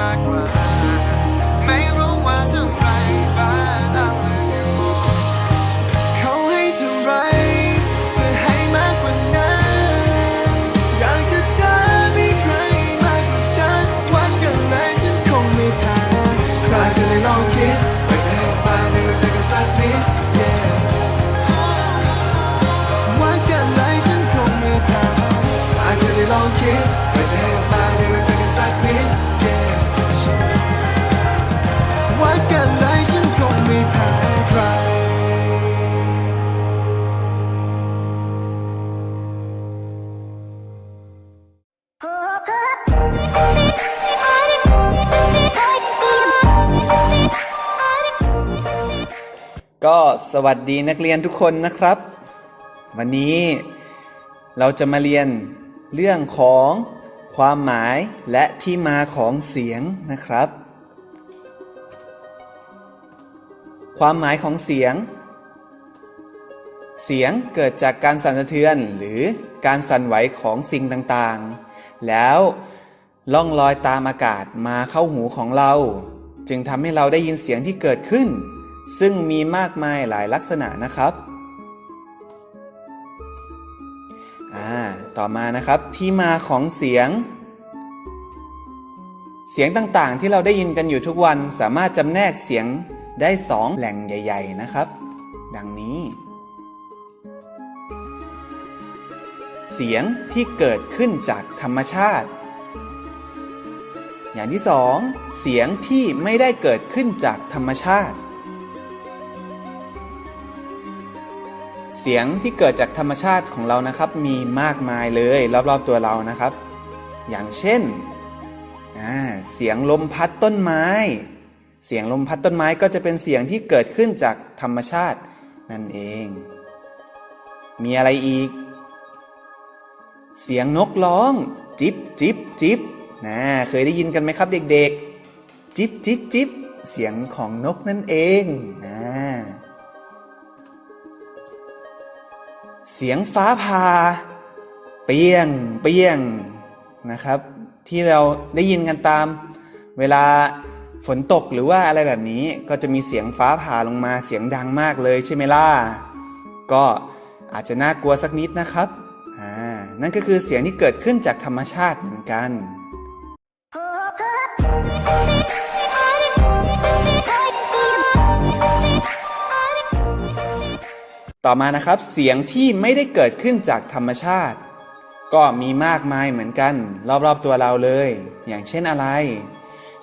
มา ก็สวัสดีนักเรียนทุกคนนะครับ วันนี้เราจะมาเรียนเรื่องของความหมายและที่มาของเสียงนะครับ ความหมายของเสียง เสียงเกิดจากการสั่นสะเทือนหรือการสั่นไหวของสิ่งต่างๆ แล้วล่องลอยตามอากาศมาเข้าหูของเรา จึงทำให้เราได้ยินเสียงที่เกิดขึ้น ซึ่งมีมากมายหลายลักษณะนะครับต่อมานะครับที่มาของเสียง เสียงต่างๆ ที่เราได้ยินกันอยู่ทุกวันสามารถจำแนกเสียงได้สองแหล่งใหญ่ ๆ นะครับ ดังนี้ เสียงที่เกิดขึ้นจากธรรมชาติ อย่างที่สองเสียงที่ไม่ได้เกิดขึ้นจากธรรมชาติ สียงที่เกิดจากธรรมชาติของเรานะครับ มีมากมายเลยรอบๆตัวเรานะครับ อย่างเช่น เสียงลมพัดต้นไม้ เสียงลมพัดต้นไม้ก็จะเป็นเสียงที่เกิดขึ้นจากธรรมชาตินั่นเอง มีอะไรอีก เสียงนกร้อง จิบจิบจิบนะเคยได้ยินกันไหมครับเด็กๆ จิบจิบจิบเสียงของนกนั่นเองนะ เสียงฟ้าผ่าเปียงเปียงนะครับ ที่เราได้ยินกันตาม เวลาฝนตกหรือว่าอะไรแบบนี้ก็จะมีเสียงฟ้าผ่าลงมาเสียงดังมากเลยใช่ไหมล่ะก็อาจจะน่ากลัวสักนิดนะครับอ่านั่นก็คือเสียงที่เกิดขึ้นจากธรรมชาติเหมือนกัน ต่อมานะครับเสียงที่ไม่ได้เกิดขึ้นจากธรรมชาติ ก็มีมากมายเหมือนกัน รอบๆตัวเราเลย อย่างเช่นอะไร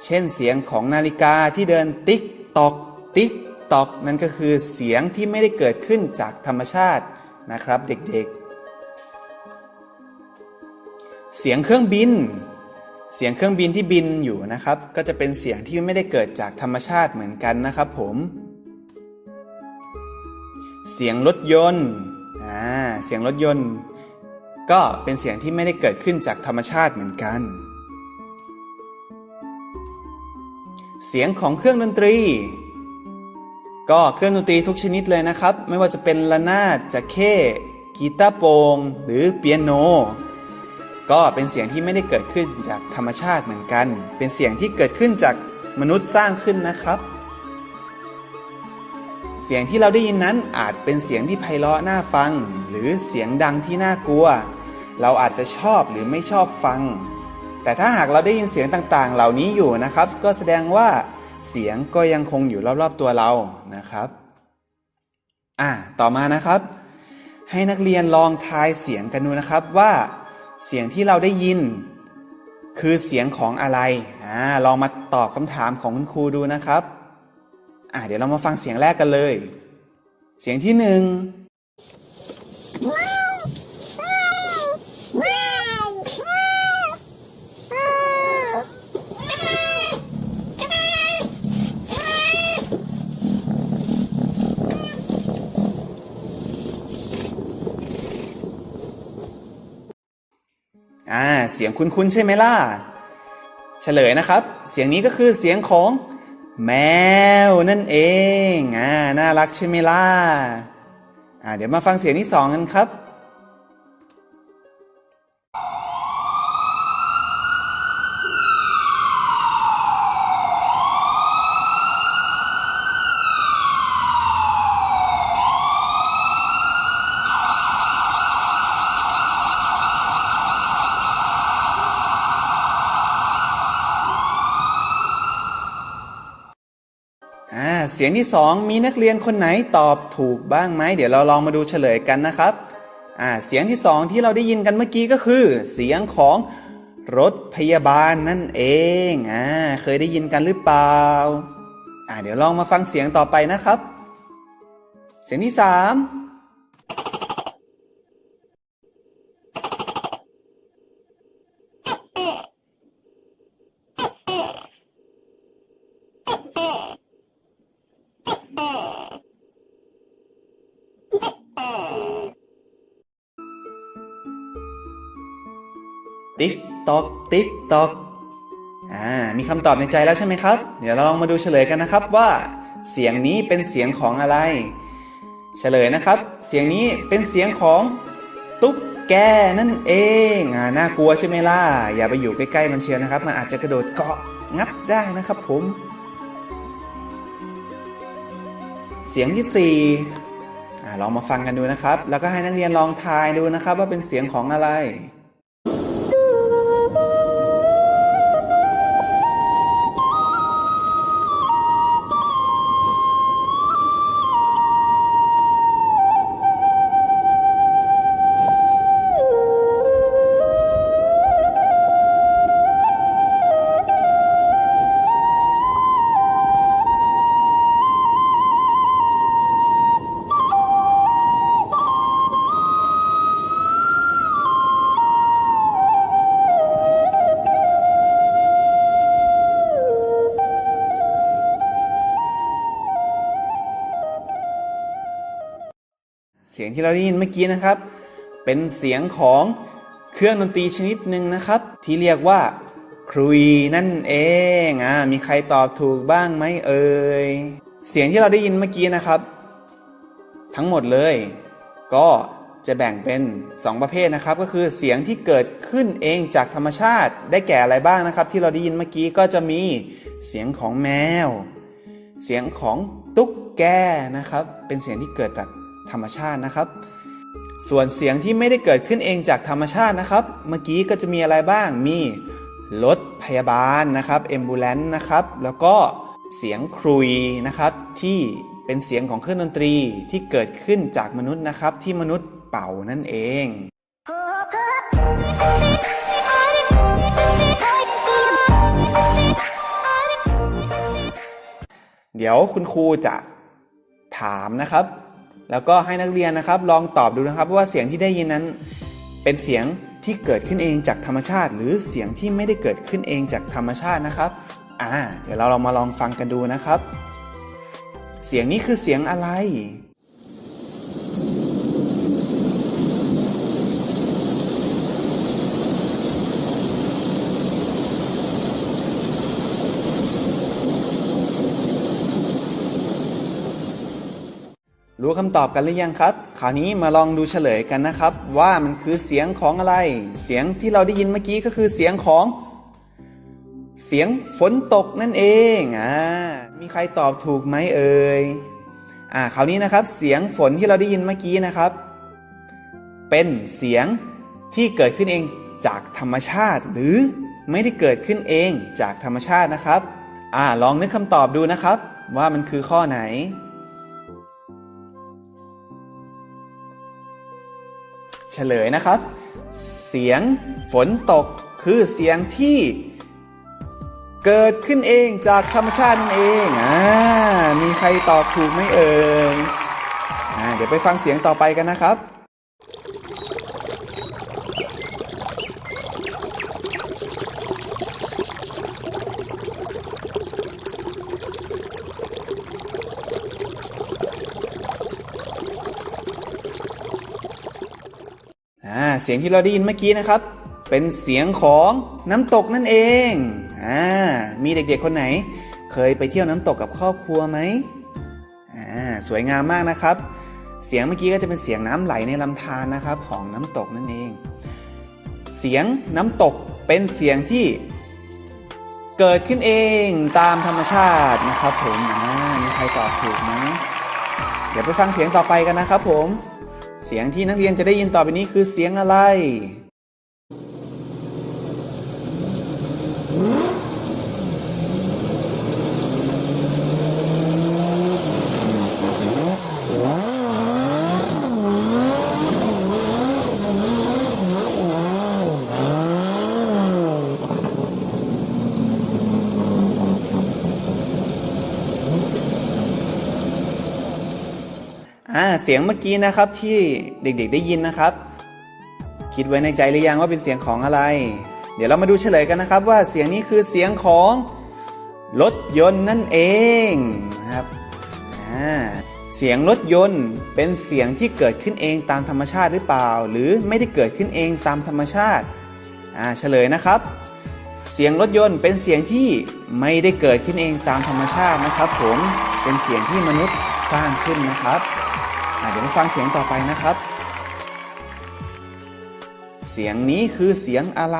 เช่นเสียงของนาฬิกาที่เดินติ๊กตอกติ๊กตอกนั่นก็คือเสียงที่ไม่ได้เกิดขึ้นจากธรรมชาตินะครับเด็กๆ เสียงเครื่องบิน เสียงเครื่องบินที่บินอยู่นะครับ ก็จะเป็นเสียงที่ไม่ได้เกิดจากธรรมชาติเหมือนกันนะครับผม เสียงรถยนต์อ่าเสียงรถยนต์ ก็เป็นเสียงที่ไม่ได้เกิดขึ้นจากธรรมชาติเหมือนกัน เสียงของเครื่องดนตรี ก็เครื่องดนตรีทุกชนิดเลยนะครับ ไม่ว่าจะเป็นระนาดจะเข้กีตาร์โปร่งหรือเปียโน ก็เป็นเสียงที่ไม่ได้เกิดขึ้นจากธรรมชาติเหมือนกัน เป็นเสียงที่เกิดขึ้นจากมนุษย์สร้างขึ้นนะครับ สียงที่เราได้ยินนั้นอาจเป็นเสียงที่ไพเราะน่าฟัง หรือเสียงดังที่น่ากลัว เราอาจจะชอบหรือไม่ชอบฟัง แต่ถ้าหากเราได้ยินเสียงต่างๆ เหล่านี้อยู่นะครับ ก็แสดงว่าเสียงก็ยังคงอยู่รอบๆตัวเรานะครับอ่าต่อมานะครับ ให้นักเรียนลองทายเสียงกันดูนะครับว่า เสียงที่เราได้ยิน คือเสียงของอะไรอ่าลองมาตอบคำถามของคุณครูดูนะครับ อ่าเดี๋ยวเรามาฟังเสียงแรกกันเลย เสียงที่หนึ่งอ่าเสียงคุ้นๆใช่ไหมล่ะ เฉลยนะครับ เสียงนี้ก็คือเสียงของ แมวนั่นเอง อ่า น่ารักใช่ไหมล่ะ อ่า เดี๋ยวมาฟังเสียงที่สองกันครับ เสียงที่ 2 มีนักเรียนคนไหนตอบถูกบ้างไหมเดี๋ยวเราลองมาดูเฉลยกันนะครับอ่าเสียงที่ 2 ที่เราได้ยินกันเมื่อกี้ก็คือ เสียงของรถพยาบาลนั่นเองอ่าเคยได้ยินกันหรือเปล่าอ่าเดี๋ยวลองมาฟังเสียงต่อไปนะครับ เสียงที่ 3 ติ๊กตอกติ๊กตอกอ่ามีคำตอบในใจแล้วใช่ไหมครับ เดี๋ยวเราลองมาดูเฉลยกันนะครับว่า เสียงนี้เป็นเสียงของอะไร เฉลยนะครับ เสียงนี้เป็นเสียงของตุ๊กแกนั่นเองอ่าน่ากลัวใช่ไหมล่ะอย่าไปอยู่ใกล้ๆมันเชียวนะครับ มันอาจจะกระโดดเกาะงับได้นะครับผม เสียงที่สี่อ่าลองมาฟังกันดูนะครับ แล้วก็ให้นักเรียนลองทายดูนะครับ ว่าเป็นเสียงของอะไร สียงที่เราได้ยินเมื่อกี้นะครับ เป็นเสียงของเครื่องดนตรีชนิดหนึ่งนะครับ ที่เรียกว่าครุยนั่นเองอ่ามีใครตอบถูกบ้างไหมเอ่ยเสียงที่เราได้ยินเมื่อกี้นะครับ ทั้งหมดเลย ก็จะแบ่งเป็น 2 ประเภทนะครับ ก็คือเสียงที่เกิดขึ้นเองจากธรรมชาติได้แก่อะไรบ้างนะครับ ที่เราได้ยินเมื่อกี้ก็จะมีเสียงของแมว เสียงของตุ๊กแกนะครับ เป็นเสียงที่เกิดจาก ธรรมชาตินะครับ ส่วนเสียงที่ไม่ได้เกิดขึ้นเองจากธรรมชาตินะครับ เมื่อกี้ก็จะมีอะไรบ้าง มีรถพยาบาลนะครับเอมบูเลนนะครับ แล้วก็เสียงครุยนะครับที่เป็นเสียงของเครื่องดนตรีที่เกิดขึ้นจากมนุษย์นะครับ ที่มนุษย์เป่านั่นเอง เดี๋ยวคุณครูจะถามนะครับ แล้วก็ให้นักเรียนนะครับลองตอบดูนะครับว่าเสียงที่ได้ยินนั้น เป็นเสียงที่เกิดขึ้นเองจากธรรมชาติ หรือเสียงที่ไม่ได้เกิดขึ้นเองจากธรรมชาตินะครับอ่าเดี๋ยวเราลองมาลองฟังกันดูนะครับ เสียงนี้คือเสียงอะไร รู้คำตอบกันหรือยังครับคราวนี้มาลองดูเฉลยกันนะครับ ว่ามันคือเสียงของอะไร เสียงที่เราได้ยินเมื่อกี้ก็คือเสียงของ เสียงฝนตกนั่นเองอ่ามีใครตอบถูกไหมเอ่ยอ่าคราวนี้นะครับ เสียงฝนที่เราได้ยินเมื่อกี้นะครับ เป็นเสียงที่เกิดขึ้นเองจากธรรมชาติ หรือไม่ได้เกิดขึ้นเองจากธรรมชาตินะครับอ่าลองนึกคำตอบดูนะครับ ว่ามันคือข้อไหน เฉลยนะครับ เสียงฝนตกคือเสียงที่เกิดขึ้นเองจากธรรมชาตินั่นเอง อ่า มีใครตอบถูกไหมเอ่ย อ่า เดี๋ยวไปฟังเสียงต่อไปกันนะครับ เสียงที่เราได้ยินเมื่อกี้นะครับ เป็นเสียงของน้ำตกนั่นเองอ่ามีเด็กๆคนไหน เคยไปเที่ยวน้ำตกกับครอบครัวไหมอ่าสวยงามมากนะครับ เสียงเมื่อกี้ก็จะเป็นเสียงน้ำไหลในลำธารนะครับ ของน้ำตกนั่นเอง เสียงน้ำตกเป็นเสียงที่เกิดขึ้นเองตามธรรมชาตินะครับผมอ่ามีใครตอบถูกไหมเดี๋ยวไปฟังเสียงต่อไปกันนะครับผม เสียงที่นักเรียนจะได้ยินต่อไปนี้คือเสียงอะไร เสียงเมื่อกี้นะครับที่เด็กๆได้ยินนะครับ คิดไว้ในใจหรือยังว่าเป็นเสียงของอะไร เดี๋ยวเรามาดูเฉลยกันนะครับ ว่าเสียงนี้คือเสียงของรถยนต์นั่นเองนะครับเสียงรถยนต์เป็นเสียงที่เกิดขึ้นเองตามธรรมชาติหรือเปล่า หรือไม่ได้เกิดขึ้นเองตามธรรมชาติอ่าเฉลยนะครับ เสียงรถยนต์เป็นเสียงที่ไม่ได้เกิดขึ้นเองตามธรรมชาตินะครับ ผมเป็นเสียงที่มนุษย์สร้างขึ้นนะครับ เดี๋ยวมาฟังเสียงต่อไปนะครับ เสียงนี้คือเสียงอะไร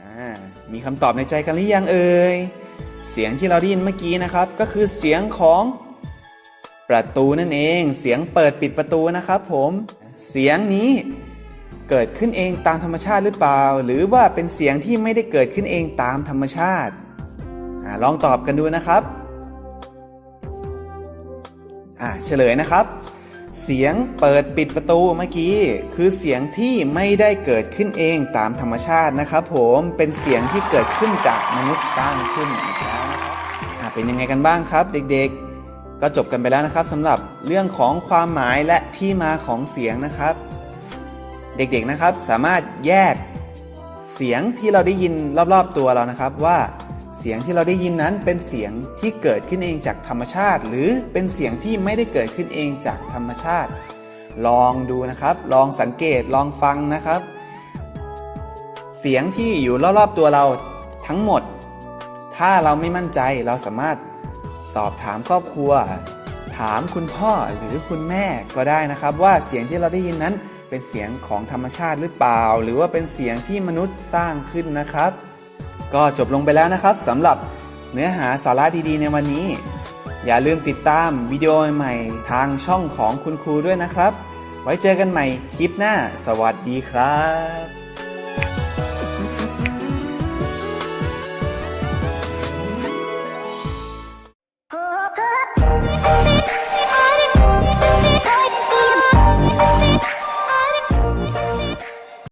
อ่ามีคำตอบในใจกันหรือยังเอ่ย เสียงที่เราได้ยินเมื่อกี้นะครับ ก็คือเสียงของ ประตูนั่นเองเสียงเปิดปิดประตูนะครับผมเสียงนี้เกิดขึ้นเองตามธรรมชาติหรือเปล่า หรือว่าเป็นเสียงที่ไม่ได้เกิดขึ้นเองตามธรรมชาติอลองตอบกันดูนะครับเฉลยนะครับ เสียงเปิดปิดประตูเมื่อกี้ คือเสียงที่ไม่ได้เกิดขึ้นเองตามธรรมชาตินะครับผมเป็นเสียงที่เกิดขึ้นจากมนุษย์สร้างขึ้นอีกแล้วนะครับเป็นยังไงกันบ้างครับ เด็กๆ ก็จบกันไปแล้วนะครับสำหรับเรื่องของความหมายและที่มาของเสียงนะครับ เด็กๆนะครับสามารถแยกเสียงที่เราได้ยินรอบๆตัวเรานะครับว่าเสียงที่เราได้ยินนั้นเป็นเสียงที่เกิดขึ้นเองจากธรรมชาติ หรือเป็นเสียงที่ไม่ได้เกิดขึ้นเองจากธรรมชาติ ลองดูนะครับ ลองสังเกตลองฟังนะครับ เสียงที่อยู่รอบๆตัวเราทั้งหมด ถ้าเราไม่มั่นใจเราสามารถ สอบถามครอบครัว ถามคุณพ่อหรือคุณแม่ก็ได้นะครับ ว่าเสียงที่เราได้ยินนั้นเป็นเสียงของธรรมชาติหรือเปล่า หรือว่าเป็นเสียงที่มนุษย์สร้างขึ้นนะครับ ก็จบลงไปแล้วนะครับสำหรับเนื้อหาสาระดีๆ ในวันนี้ อย่าลืมติดตามวิดีโอใหม่ทางช่องของคุณครูด้วยนะครับ ไว้เจอกันใหม่คลิปหน้า สวัสดีครับ